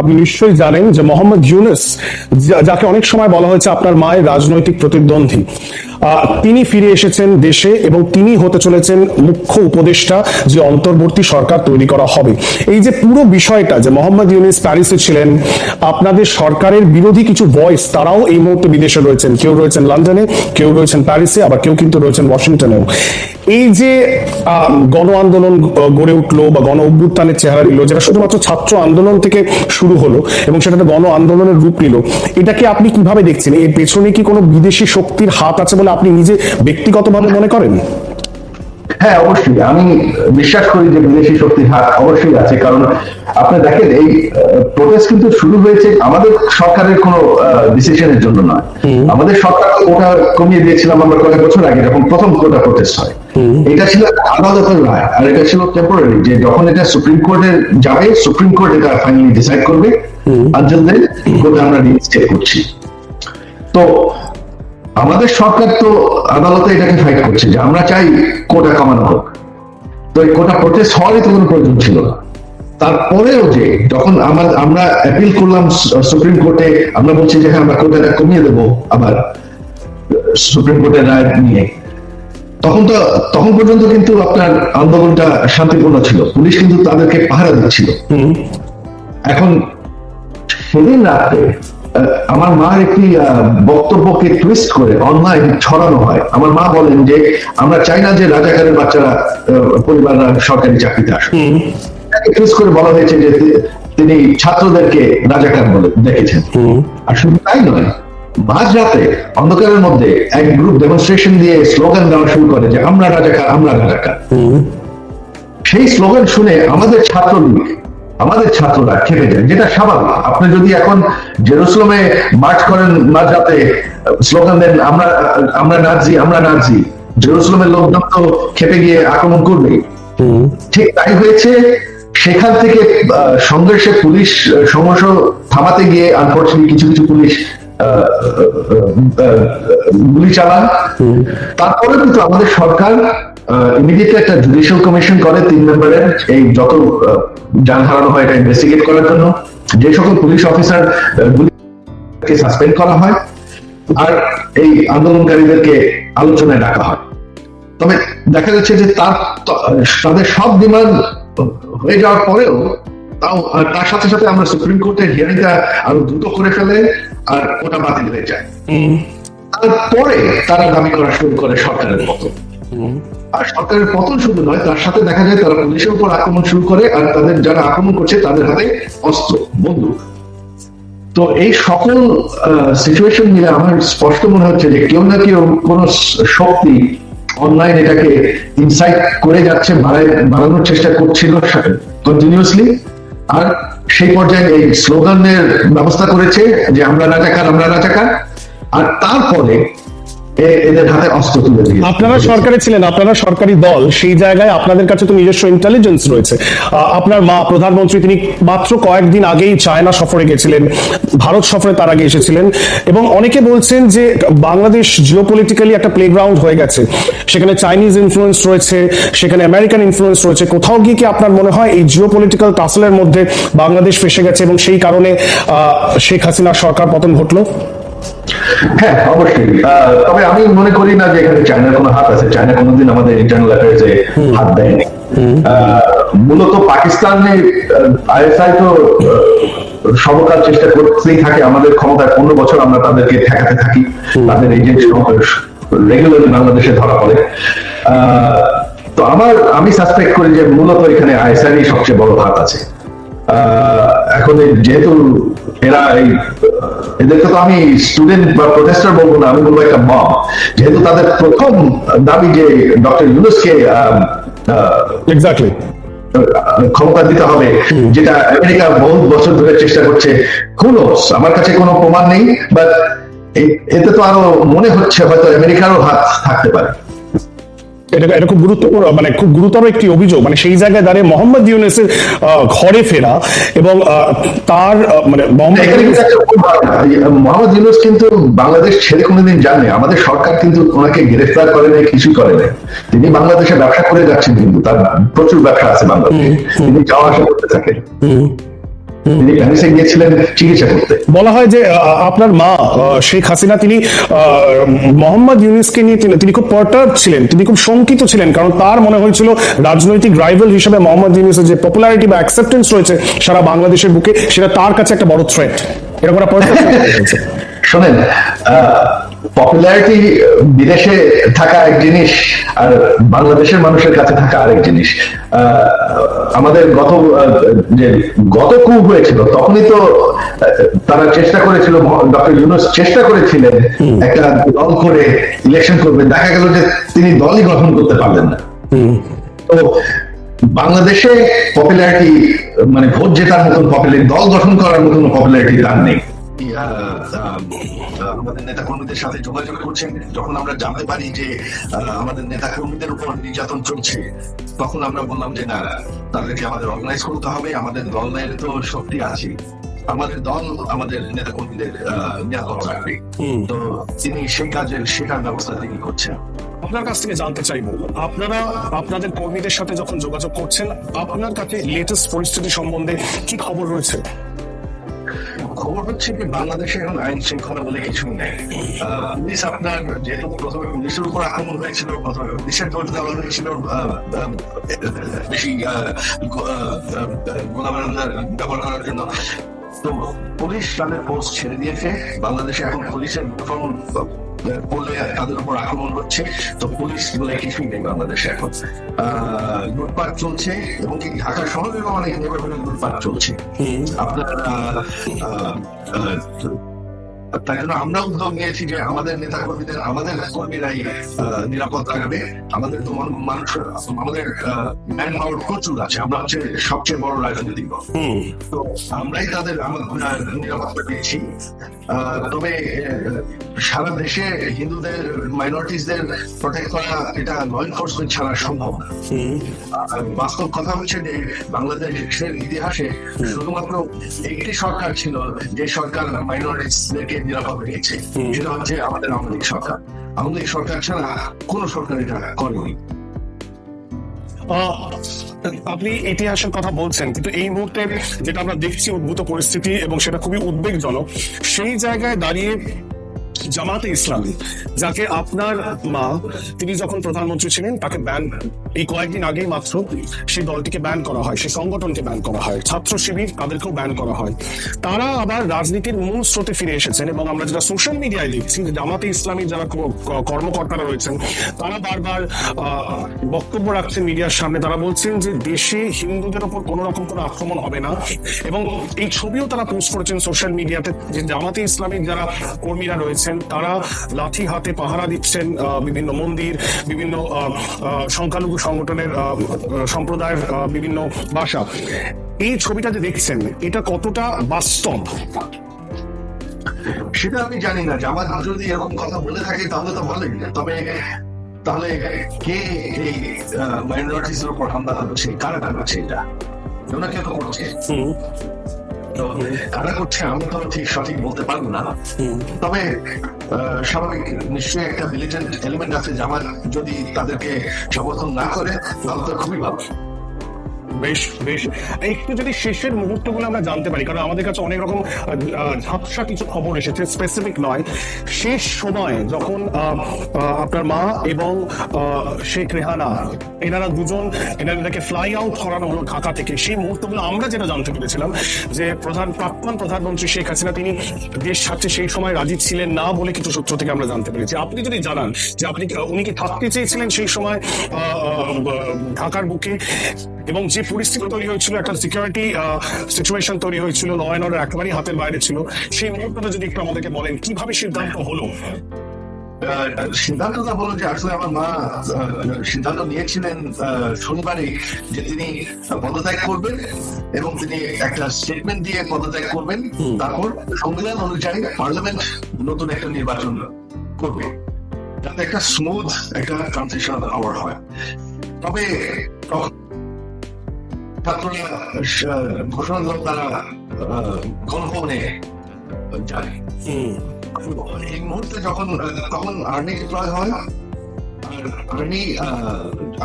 আপনি নিশ্চয়ই জানেন যে মোহাম্মদ ইউনুস যাকে অনেক সময় বলা হয়েছে আপনার মায়ের রাজনৈতিক প্রতিদ্বন্দ্বী। তিনি ফিরে এসেছেন দেশে এবং তিনি হতে চলেছেন মুখ্য উপদেষ্টা যে অন্তর্বর্তী সরকার তৈরি করা হবে। এই যে পুরো বিষয়টা যে মোহাম্মদ ইউনুস প্যারিসে ছিলেন, আপনাদের সরকারের বিরোধী কিছু ভয়েস তারাও এই মুহূর্তে বিদেশে রয়েছেন। কেউ রয়েছেন লন্ডনে, কেউ রয়েছেন প্যারিসে, আবার কেউ কিন্তু রয়েছেন ওয়াশিংটনেও। এই যে গণ আন্দোলন গড়ে উঠল বা গণ অভ্যুত্থানের চেহারা নিল যেটা শুধুমাত্র ছাত্র আন্দোলন থেকে শুরু হলো এবং সেটাতে গণ আন্দোলনের রূপ নিল এটাকে আপনি কীভাবে দেখছেন? এর পেছনে কি কোনো বিদেশি শক্তির হাত আছে বলে আপনি নিজে ব্যক্তিগতভাবে মনে করেন? হ্যাঁ অবশ্যই। আমি বিশ্বাস করি যে বিদেশি শক্তির হাত অবশ্যই আছে। কারণ আপনি দেখেন এই প্রোটেস্ট কিন্তু শুরু হয়েছে আমাদের সরকারের কোনো ডিসিশনের জন্য নয়। আমাদের সরকার কোটা কমিয়ে দিয়েছিলাম আমরা কয়েক বছর আগে যখন প্রথম কোটা প্রোটেস্ট হয়। এটা ছিল আদালতের রায় আর এটা ছিল টেম্পোরারি যে যখন এটা সুপ্রিম কোর্টে যাবে সুপ্রিম কোর্ট এটা ফাইনালি ডিসাইড করবে। জন্য কোটা আমরা রিস্টেট করছি। তো আমাদের সরকার তো আদালতে এটাকে ফাইট করছে যে আমরা চাই কোটা কমানো হোক। তো এই কোটা প্রোটেস্ট হওয়ারই তো কোনো প্রয়োজন ছিল না। তারপরেও যে যখন আমার আমরা অ্যাপিল করলাম সুপ্রিম কোর্টে আমরা বলছি যে হ্যাঁ আমরা কোটাটা কমিয়ে দেবো আবার সুপ্রিম কোর্টের রায় নিয়ে। তখন তো তখন পর্যন্ত কিন্তু আপনার আন্দোলনটা শান্তিপূর্ণ ছিল। পুলিশ কিন্তু তাদেরকে পাহারা দিচ্ছিল। এখন সেদিন রাত্রে আহ, আমার মার একটি বক্তব্যকে টুইস্ট করে অনলাইন ছড়ানো হয়। আমার মা বলেন যে আমরা চাই না যে রাজাকারের বাচ্চারা পরিবাররা সরকারি চাকরিতে আসে টুইস্ট করে বলা হয়েছে যে তিনি ছাত্রদেরকে রাজাকার বলে দেখেছেন। আর শুধু তাই নয় মাঝ রাতে অন্ধকারের মধ্যে এক গ্রুপ ডেমনস্ট্রেশন দিয়ে স্লোগান দেওয়া শুরু করে যে আমরা রাজাকার আমরা রাজাকার। সেই স্লোগান শুনে আমাদের ছাত্রলীগ আমাদের ছাত্ররা খেপে যায় যেটা স্বাভাবিক। আপনি যদি এখন জেরুসলামে মার্চ করেন মাঝরাতে স্লোগান দেন আমরা আমরা নাজি আমরা নাজি। জেরুসলামের লোকজন তো খেপে গিয়ে আক্রমণ করবে। ঠিক তাই হয়েছে সেখান থেকে সংঘর্ষে পুলিশ সমস্যা সংঘর্ষ থামাতে গিয়ে আনফর্চুনেটলি কিছু কিছু পুলিশ গুলি চালান তারপরে কিন্তু আমাদের সরকার ইমিডিয়েটলি একটা জুডিশিয়াল কমিশন করে তিন মেম্বারের এই যত যান হারানো হয় এটা ইনভেস্টিগেট করার জন্য। যে সকল পুলিশ অফিসার সাসপেন্ড করা হয় আর এই আন্দোলনকারীদেরকে আলোচনায় ডাকা হয়। তবে দেখা যাচ্ছে যে তার তাদের সব ডিমান্ড হয়ে যাওয়ার পরেও তাও তার সাথে সাথে আমরা সুপ্রিম কোর্টের হিয়ারিংটা আরও দ্রুত করে ফেলে। আর ওটা বাতিল হয়ে যায়। তারপরে তারা দাবি করা শুরু করে সরকারের পতন। আর সরকারের পতন শুধু নয় তার সাথে দেখা যায় তারা পুলিশের উপর আক্রমণ শুরু করে আর তাদের যারা আক্রমণ করছে তাদের হাতে অস্ত্র বন্দুক। তো এই সকল সিচুয়েশন মিলে আমার স্পষ্ট মনে হচ্ছে যে কেউ না কেউ কোন শক্তি অনলাইন এটাকে ইনসাইট করে যাচ্ছে বাড়ানোর চেষ্টা করছিল কন্টিনিউসলি আর সেই পর্যায়ে এই স্লোগানের ব্যবস্থা করেছে যে আমরা রাজাকার আমরা রাজাকার। আর তারপরে এদের হাতে অস্ত্র তুলে দিয়ে। আপনারা সরকারে ছিলেন, আপনারা সরকারি দল, সেই জায়গায় আপনাদের কাছে তো নিজস্ব ইন্টেলিজেন্স রয়েছে। আপনার মা, প্রধানমন্ত্রী, তিনি মাত্র কয়েকদিন আগেই চায়না সফরে গেছিলেন, ভারত সফরে তার আগে এসেছিলেন, এবং অনেকে বলছেন যে বাংলাদেশ জিওপলিটিক্যালি একটা প্লেগ্রাউন্ড হয়ে গেছে। সেখানে চাইনিজ ইনফ্লুয়েন্স রয়েছে, সেখানে আমেরিকান ইনফ্লুয়েন্স রয়েছে। কোথাও গিয়ে কি আপনার মনে হয় এই জিওপলিটিক্যাল টাসলের মধ্যে বাংলাদেশ ফেসে গেছে এবং সেই কারণে শেখ হাসিনার সরকার পতন ঘটলো? হ্যাঁ অবশ্যই। তবে আমি মনে করি না যে এখানে চায়নার কোনো হাত আছে। চায়না কোনোদিন আমাদের ইন্টারনাল অ্যাফেয়ার্সে হাত দেয়নি। মূলত পাকিস্তানে আইএসআই তো চেষ্টা করতেই থাকে। আমাদের ক্ষমতায় পনেরো বছর আমরা তাদেরকে ঠেকাতে থাকি। তাদের এজেন্ট রেগুলারলি বাংলাদেশে ধরা পড়ে। আহ, তো আমার আমি সাসপেক্ট করি যে মূলত এখানে আইএসআই সবচেয়ে বড় হাত আছে। এখন যেহেতু এরা এই এদেরকে তো আমি স্টুডেন্ট বা প্রোটেস্টার বলব না আমি বলব একটা মব যেহেতু তাদের প্রথম দাবি যে ডক্টর ইউনুসকে এক্স্যাক্টলি ক্ষমতা দিতে হবে যেটা আমেরিকা বহু বছর ধরে চেষ্টা করছে কোন আমার কাছে কোনো প্রমাণ নেই বাট এতে তো আরও মনে হচ্ছে হয়তো আমেরিকারও হাত থাকতে পারে। এটা এটা খুব গুরুত্বপূর্ণ মানে খুব গুরুতর একটি অভিযোগ। মানে সেই জায়গায় দাঁড়িয়ে মোহাম্মদ ইউনুসের ঘরে ফেরা এবং তার মানে মোহাম্মদ কিন্তু ইউনুস বাংলাদেশ ছেড়ে কোনোদিন যাননি। আমাদের সরকার কিন্তু ওনাকে গ্রেফতার করে নাই কিছুই করে নাই। তিনি বাংলাদেশে ব্যবসা করে যাচ্ছেন কিন্তু তার প্রচুর ব্যবসা আছে বাংলাদেশে। তিনি যাওয়া আসা করতে থাকেন। তিনি প্যারিসে গিয়েছিলেন চিকিৎসা করতে বলা হয় যে আপনার মা শেখ হাসিনা তিনি মোহাম্মদ ইউনিসকে নিয়ে তিনি- খুব পার্টার ছিলেন তিনি খুব শঙ্কিত ছিলেন কারণ তার মনে হয়েছিল রাজনৈতিক রাইভাল হিসেবে মোহাম্মদ ইউনিসের যে পপুলারিটি বা অ্যাকসেপ্টেন্স রয়েছে সারা বাংলাদেশের বুকে সেটা তার কাছে একটা বড় থ্রেট এরকম একটা। শোনেন পপুলারিটি বিদেশে থাকা এক জিনিস আর বাংলাদেশের মানুষের কাছে থাকা আরেক জিনিস। আমাদের গত যে গত কু হয়েছিল তখনই তো তারা চেষ্টা করেছিল ডক্টর ইউনুস চেষ্টা করেছিলেন একটা দল করে ইলেকশন করবে। দেখা গেল যে তিনি দলই গঠন করতে পারলেন না। তো বাংলাদেশে পপুলারিটি মানে ভোট জেতার মতন পপুলারিটি দল গঠন করার মতন পপুলারিটি তার নেই। আমাদের নেতা কর্মীদের সাথে যোগাযোগ করছেন যখন আমরা জানতে পারি যে আমাদের নেতা কর্মীদের উপর নির্যাতন চলছে তখন আমরা বললাম যে না তাদেরকে আমাদের অর্গানাইজ করতে হবে আমাদের দলের তো শক্তি আছে আমাদের দল আমাদের নেতা কর্মীদের রাখবে তো তিনি সেই কাজের সেটার ব্যবস্থা তিনি করছেন আপনার কাছ থেকে জানতে চাইব, আপনারা আপনাদের কর্মীদের সাথে যখন যোগাযোগ করছেন, আপনার কাছে লেটেস্ট পরিস্থিতি সম্বন্ধে কি খবর রয়েছে? খবর হচ্ছে যে বাংলাদেশে এখন আইন শৃঙ্খলা বলে কিছুই নেই। পুলিশ আপনার যেহেতু প্রথমে পুলিশের উপর আক্রমণ হয়েছিল, প্রথমে পুলিশের দোষ দেওয়া হয়েছিল বেশি ব্যবহার করার জন্য। তো পুলিশ তাদের পোস্ট ছেড়ে দিয়েছে। বাংলাদেশে এখন পুলিশের করলে তাদের উপর আক্রমণ হচ্ছে। তো পুলিশ বলে কিছুই নেই বাংলাদেশে এখন। আহ, লুটপাট চলছে এবং কি ঢাকা শহরেরও অনেক নেবারহুডে লুটপাট চলছে। আপনার তাই জন্য আমরা উদ্যোগ নিয়েছি যে আমাদের নেতা কর্মীদের আমাদের কর্মীরাই নিরাপদ রাখবে আমাদের তো মানুষ আমাদের ম্যান পাওয়ার প্রচুর আছে। আমরা হচ্ছে সবচেয়ে বড় রাজনৈতিক দল। তো আমরাই তাদের নিরাপত্তা তবে সারা দেশে হিন্দুদের মাইনরিটিসদের প্রোটেক্ট করা এটা ল এনফোর্সমেন্ট ছাড়া সম্ভব না। বাস্তব কথা হচ্ছে যে বাংলাদেশের ইতিহাসে শুধুমাত্র একটি সরকার ছিল যে সরকার মাইনরিটিসদেরকে নিরাপদ রেখেছে। সেটা হচ্ছে আমাদের আওয়ামী লীগ সরকার। আওয়ামী লীগ সরকার ছাড়া কোন সরকার এটা করেনি। আপনি ইতিহাসের কথা বলছেন, কিন্তু এই মুহূর্তে যেটা আমরা দেখছি উদ্ভূত পরিস্থিতি এবং সেটা খুবই উদ্বেগজনক, সেই জায়গায় দাঁড়িয়ে জামাতে ইসলামী, যাকে আপনার মা, তিনি যখন প্রধানমন্ত্রী ছিলেন, তাকে ব্যান এই কয়েকদিন আগেই মাত্র সেই দলটিকে ব্যান করা হয়, সেই সংগঠনকে ব্যান করা হয়, ছাত্র শিবির তাদেরকেও ব্যান করা হয়। তারা আবার রাজনীতির মূল স্রোতে ফিরে এসেছেন এবং আমরা যেটা সোশ্যাল মিডিয়ায় দেখছি যে জামাতে ইসলামী যারা কর্মকর্তারা রয়েছেন, তারা বারবার বক্তব্য রাখছেন মিডিয়ার সামনে। তারা বলছেন যে দেশে হিন্দুদের ওপর কোনো রকম কোনো আক্রমণ হবে না এবং এই ছবিও তারা পোস্ট করেছেন সোশ্যাল মিডিয়াতে যে জামাতে ইসলামীর যারা কর্মীরা রয়েছেন তারা লাঠি হাতে পাহারা দিচ্ছেন বিভিন্ন মন্দির বিভিন্ন সংখ্যালঘু সংগঠনের সম্প্রদায়ের বিভিন্ন ভাষা এই ছবিটা যে দেখছেন এটা কতটা বাস্তব? সেটা আমি জানি না জামাত যদি এরকম কথা বলে থাকে তাহলে তো ভালোই। তবে তাহলে কে এই মাইনরিটিস এর উপর হামলা করছে? কারা করছে এটা? ওরা কে তো করছে কারা করছে আমি তো ঠিক সঠিক বলতে পারব না। তবে আহ, স্বাভাবিক নিশ্চয়ই একটা মিলিটেন্ট এলিমেন্ট আছে জামাত যদি তাদেরকে সমর্থন না করে তাহলে তো খুবই ভালো। বেশ বেশ। একটু যদি শেষের মুহূর্তগুলো আমরা জানতে পারি, কারণ আমাদের কাছে অনেক রকম ঝাপসা কিছু খবর এসেছে স্পেসিফিক নয়। শেষ সময় যখন আপনার মা এবং শেখ রেহানা, এনারা দুজন ফ্লাই আউট করানো হলো ঢাকা থেকে। সেই আমরা যেটা জানতে পেরেছিলাম, যে প্রধান, প্রাক্তন প্রধানমন্ত্রী শেখ হাসিনা, তিনি দেশ ছাড়তে সেই সময় রাজি ছিলেন না বলে কিছু সূত্র থেকে আমরা জানতে পেরেছি। আপনি যদি জানান যে আপনি উনি কি থাকতে চেয়েছিলেন সেই সময় ঢাকার বুকে? এবং যে পরিস্থিতি তৈরি হয়েছিল একটা সিকিউরিটি সিচুয়েশন তৈরি হয়েছিল ল অ্যান্ড অর্ডার একেবারেই হাতের বাইরে ছিল। সেই মুহূর্তটা যদি একটু আমাদেরকে বলেন কীভাবে সিদ্ধান্ত হলো? সিদ্ধান্তটা বলো যে আসলে আমার মা সিদ্ধান্ত নিয়েছিলেন আহ, শনিবারে যে তিনি পদত্যাগ করবেন এবং তিনি একটা স্টেটমেন্ট দিয়ে পদত্যাগ করবেন। তারপর সংবিধান অনুযায়ী পার্লামেন্ট নতুন একটা নির্বাচন করবে। যাতে একটা স্মুথ একটা ট্রানজিশন আওয়ার হয়। তবে ছাত্ররা ঘোষণা তারা গণভবনে যায়। এই মুহূর্তে যখন, তখন আর্মি ডিপ্লয় হয়, আর আর্মি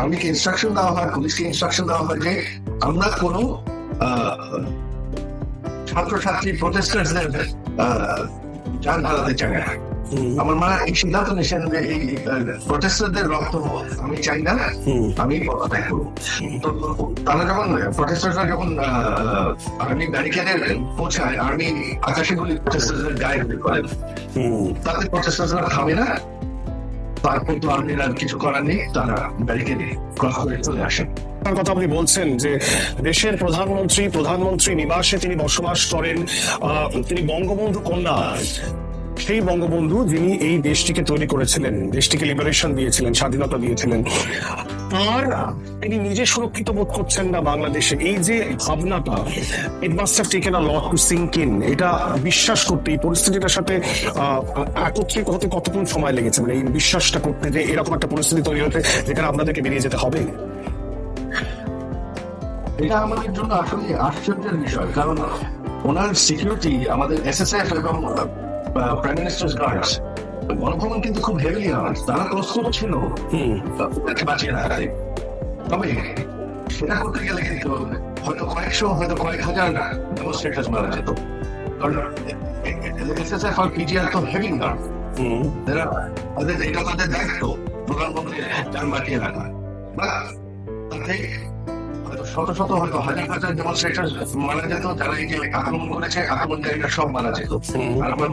আর্মিকে ইনস্ট্রাকশন দেওয়া হয় পুলিশকে ইনস্ট্রাকশন দেওয়া হয় যে, আমরা কোনো ছাত্রছাত্রী প্রটেস্টার্সদের যান হারাতে চায় না। আমার মা এই সিদ্ধান্ত নিয়েছেন যে এই প্রটেস্টারদের রক্ত আমি চাই না আমি পদত্যাগ করব। তো তারা যখন প্রটেস্টাররা যখন আর্মি ব্যারিকেডে পৌঁছায় আর্মি আকাশে গুলি প্রটেস্টারদের গায়ে গুলি করেন তাদের প্রটেস্টাররা থামে না। তারপর তো আর্মির আর কিছু করার নেই তারা ব্যারিকেডে ক্রস করে চলে আসেন। আপনার কথা আপনি বলছেন যে দেশের প্রধানমন্ত্রী প্রধানমন্ত্রী নিবাসে তিনি বসবাস করেন আহ, তিনি বঙ্গবন্ধু কন্যা। সেই বঙ্গবন্ধু যিনি এই দেশটিকে তৈরি করেছিলেন, দেশটিকে লিবারেশন দিয়েছিলেন, স্বাধীনতা দিয়েছিলেন। আর তিনি নিজে সুরক্ষিত বোধ করছেন না বাংলাদেশে। এই যে ভাবনাটা it must have taken a lot to sink in এটা বিশ্বাস করতে, এই পরিস্থিতিটার সাথে একত্রিত হতে কতক্ষণ সময় লেগেছে? মানে এই বিশ্বাসটা করতে যে এরকম একটা পরিস্থিতি তৈরি হতে, যেখানে আপনাদেরকে বেরিয়ে যেতে হবে? এটা আমাদের জন্য আসলে আশ্চর্যের বিষয়, কারণ ওনার সিকিউরিটি আমাদের এস এসএসএফ এবং প্রাইম মিনিস্টার্স গার্ডস গণভবন কিন্তু খুব হেভিলি আর্ম তারা প্রস্তুত ছিল তাকে বাঁচিয়ে রাখতে তবে সেটা করতে গেলে কিন্তু হয়তো কয়েকশো হয়তো কয়েক হাজার ডেমনস্ট্রেটার্স মারা যেত কারণ এসএসএফ আর পিজিআর তো হেভি গার্ড এরা তাদের এটা তাদের দায়িত্ব প্রধানমন্ত্রীর যান বাঁচিয়ে রাখা বা তাতে শত শত হয়তো, হাজার হাজার যেমন সেটা মারা যেত তারা এই যে আক্রমণ করেছে আক্রমণকারীরা সব মারা যেত। আর আমার